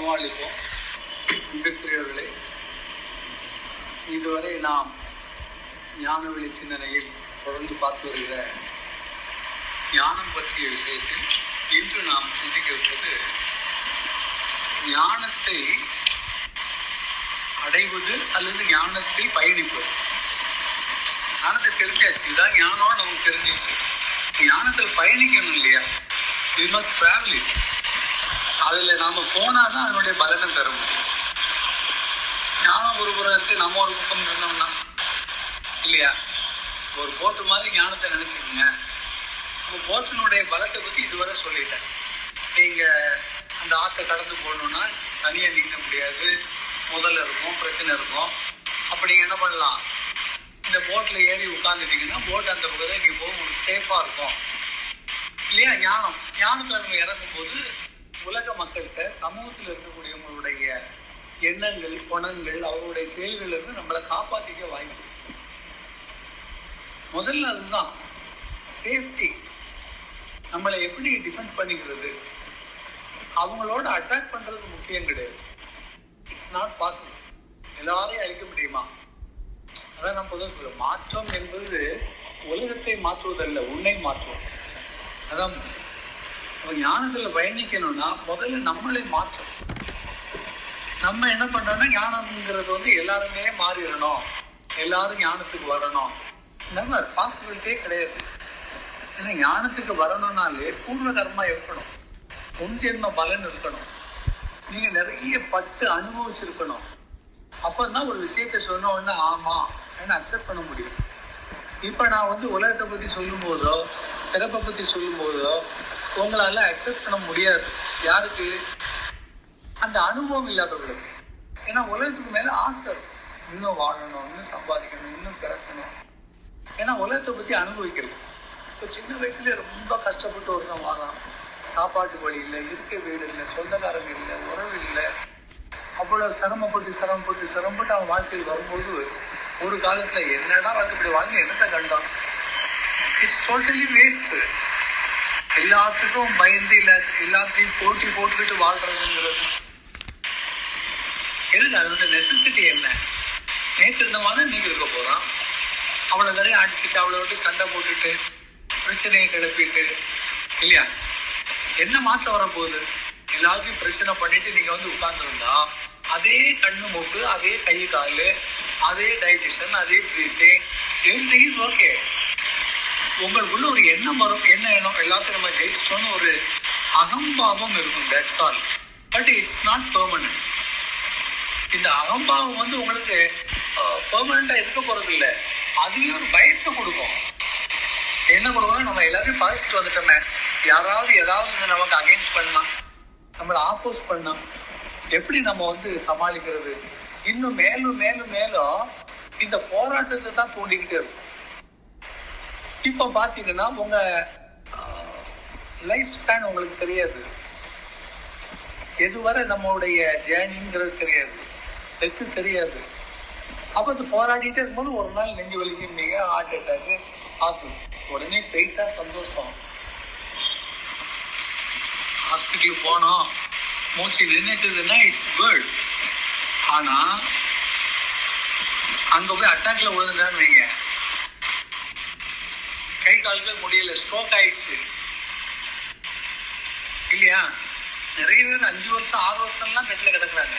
சமாளிப்போம். அன்பிற்குரியவர்களே இதுவரை நாம் ஞான வெளி சிந்தனையில் தொடர்ந்து பார்த்து வருகிற ஞானம் பற்றிய விஷயத்தில் இன்று நாம் சிந்திக்கிறது ஞானத்தை அடைவது அல்லது ஞானத்தை பயணிப்பது. ஞானத்தை தெரிஞ்சாச்சு. இதான் ஞானம் நமக்கு தெரிஞ்சிச்சு. ஞானத்தில் பயணிக்கணும் இல்லையா? வி மஸ்ட் டிராவல் இட் அதுல நாம போனாதான் அதனுடைய பலனை பெற முடியும். ஞானம் ஒரு புறம் இருக்கு நம்ம ஒரு பக்கம் இருந்தோம்னா இல்லையா? ஒரு போட்டு மாதிரி ஞானத்தை நினைச்சுக்கோங்க. உங்க போட்டினுடைய பலத்தை பத்தி இதுவரை சொல்லிட்டேன். நீங்க அந்த ஆத்தை கடந்து போகணும்னா தனியா நீங்க முடியாது. முதல்ல இருக்கும் பிரச்சனை இருக்கும். அப்ப நீங்க என்ன பண்ணலாம்? இந்த போட்ல ஏறி உட்கார்ந்துட்டீங்கன்னா போட் அந்த பக்கத்துல நீங்க போக உங்களுக்கு சேஃபா இருக்கும். இல்லையா? ஞானம். ஞானத்துல நம்ம இறங்கும் போது உலக மக்கள்கிட்ட சமூகத்தில் இருக்கக்கூடியவங்களுடைய எண்ணங்கள் குணங்கள் அவருடைய செயல்கள் இருந்து நம்மளை காப்பாற்றிக்க வாய்ப்பு. முதல்ல அதுதான் சேஃப்டி நம்மளை எப்படி டிஃபெண்ட் பண்ணிக்கிறது? அவங்களோட அட்டாக் பண்றது முக்கியம் கிடையாது. இட்ஸ் நாட் பாசிபிள் எல்லாரையும் அழிக்க முடியுமா? அதான் நான் பொதுவாக சொல்ல மாற்றம் என்பது உலகத்தை மாற்றுவதல்ல உன்னை மாற்றுவது. அதான் அப்ப ஞானத்துல பயணிக்கணும்னா முதல்ல நம்மளே மாற்றணும். நம்ம என்ன பண்றோம்னா ஞானம்ங்கிறது வந்து எல்லாருமே மாறிடணும். எல்லாரும் ஞானத்துக்கு வரணும். நம்ம பாசிபிலிட்டியே கிடையாது. ஏன்னா ஞானத்துக்கு வரணும்னாலே பூர்வ கர்மா இருக்கணும். முன் பலன் இருக்கணும். நீங்க நிறைய பட்டு அனுபவிச்சிருக்கணும். அப்பதான் ஒரு விஷயத்த சொன்ன உடனே ஆமா அக்செப்ட் பண்ண முடியும். இப்ப நான் வந்து உலகத்தை பத்தி சொல்லும் போதோ பிறப்பை பத்தி சொல்லும் போதோ உங்களால அக்செப்ட் பண்ண முடியாது. யாருக்கு? அந்த அனுபவம் இல்லாதவர்களுக்கு. ஏன்னா உலகத்துக்கு மேல ஆசை இருக்கும். இன்னும் வாழணும் இன்னும் சம்பாதிக்கணும் இன்னும் பிறக்கணும். ஏன்னா உலகத்தை பத்தி அனுபவிக்கிறது. இப்போ சின்ன வயசுல ரொம்ப கஷ்டப்பட்டு ஒருத்தன் வாழான் சாப்பாட்டு வழி இல்லை இருக்க வீடு இல்லை சொந்தக்காரங்க இல்லை உறவு இல்லை. அவ்வளவு சிரமப்பட்டு சிரமப்பட்டு சிரமப்பட்டு அவன் வாழ்க்கையில் வரும்போது ஒரு காலத்துல என்னடா வாழ்க்கை இப்படி வாழ்ந்து என்னத்தை கண்டான்? இட்ஸ் டோட்டலி வேஸ்ட் எல்லாத்துக்கும் பயந்து இல்ல எல்லாத்தையும் போட்டி போட்டுக்கிட்டு வாழ்றதுங்கிறது. எதுக்கு? அதோட நெசசிட்டி என்ன? நேற்று இருந்தவன நீங்க இருக்க போறான். அவளை நிறைய அடிச்சுட்டு அவளை விட்டு சண்டை போட்டுட்டு பிரச்சனையை கிளப்பிட்டு இல்லையா? என்ன மாற்றம் வரப்போகுது? எல்லாத்தையும் பிரச்சனை பண்ணிட்டு நீங்க வந்து உட்கார்ந்துருந்தா அதே கண்ணு மூக்கு அதே கை காலு அதே டைஜஷன் அதே பிரீத்திங் எவ்ரிதிங் இஸ் ஓகே உங்களுக்குள்ள ஒரு எண்ணம் வரும் என்ன எண்ணம் எல்லாத்தையும் நம்ம ஜெயிச்சிட்டோம்னு ஒரு அகம்பாவம் இருக்கும் that's all but it's not permanent இந்த அகம்பாவம் வந்து உங்களுக்கு பெர்மனண்டா இருக்க போறது இல்ல அதுவே ஒரு பயத்தை கொடுக்கும். என்ன கொடுக்கணும் நம்ம எல்லாத்தையும் பாதிச்சுட்டு வந்துட்டோமே. யாராவது ஏதாவது நமக்கு அகைன்ஸ்ட் பண்ணா நம்மளை ஆப்போஸ் பண்ணா எப்படி நம்ம வந்து சமாளிக்கிறது? இன்னும் மேலும் மேலும் மேலும் இந்த போராட்டத்தை தான் தூண்டிக்கிட்டே இருக்கும். இப்ப பாத்தீங்கன்னா உங்க லைஃப் ஸ்பேன் உங்களுக்கு தெரியாது. எதுவரை நம்மளுடைய ஜேர்னிங்கிறது தெரியாது. டெத்து தெரியாது. அப்போது போராடிட்டே இருக்கும்போது ஒரு நாள் நெஞ்சு வலிக்கிறீங்க ஹார்ட் அட்டாக் ஆகும் உடனே போயிட்டா சந்தோஷம். ஹாஸ்பிட்டல் போனோம். மூச்சு நின்றுட்டுதுன்னா இட்ஸ் குட் ஆனா அங்க போய் அட்டாக்ல விழுந்துட்டான்னு வைங்க. கை கால்கள் முடியல ஸ்ட்ரோக் ஆயிடுச்சு. இல்லையா? நிறைய பேர் அஞ்சு வருஷம் ஆறு வருஷம் எல்லாம் பெட்ல கிடக்குறாங்க.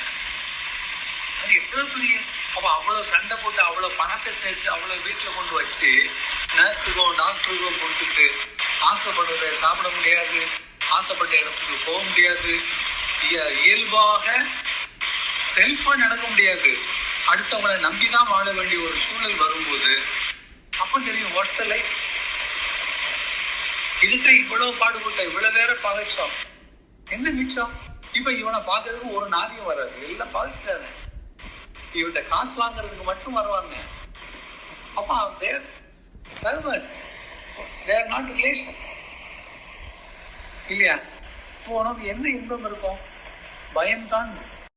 அது எவ்வளவு பெரிய அப்ப அவ்வளவு சண்டை போட்டு அவ்வளவு பணத்தை சேர்த்து அவ்வளவு வீட்டுல கொண்டு வச்சு நர்ஸுக்கோ டாக்டருக்கோ கொடுத்துட்டு ஆசைப்படுறத சாப்பிட முடியாது. ஆசைப்பட்ட இடத்துக்கு போக முடியாது. இயல்பாக செல்ஃபா நடக்க முடியாது. அடுத்தவங்களை நம்பிதான் வாழ வேண்டிய ஒரு சூழல் வரும்போது அப்ப தெரியும் வாட்ஸ் த லைஃப் இதுக்கு இவ்வளவு பாடுபட்ட இவ்வளவு பேரை பகைச்சோம் என்ன மிச்சம்? இப்ப இவனை பாக்குறதுக்கு ஒரு நாதியும் வராது. எல்லாம் பகைச்சிட்டாரு இவன்கிட்ட காசு வாங்குறதுக்கு மட்டும் வருவாங்க அப்ப தேர் சர்வன்ஸ் தேர் நாட் ரிலேஷன்ஸ் இல்லையா? இப்போ உனக்கு என்ன இன்பம் இருக்கும்? பயம்தான்.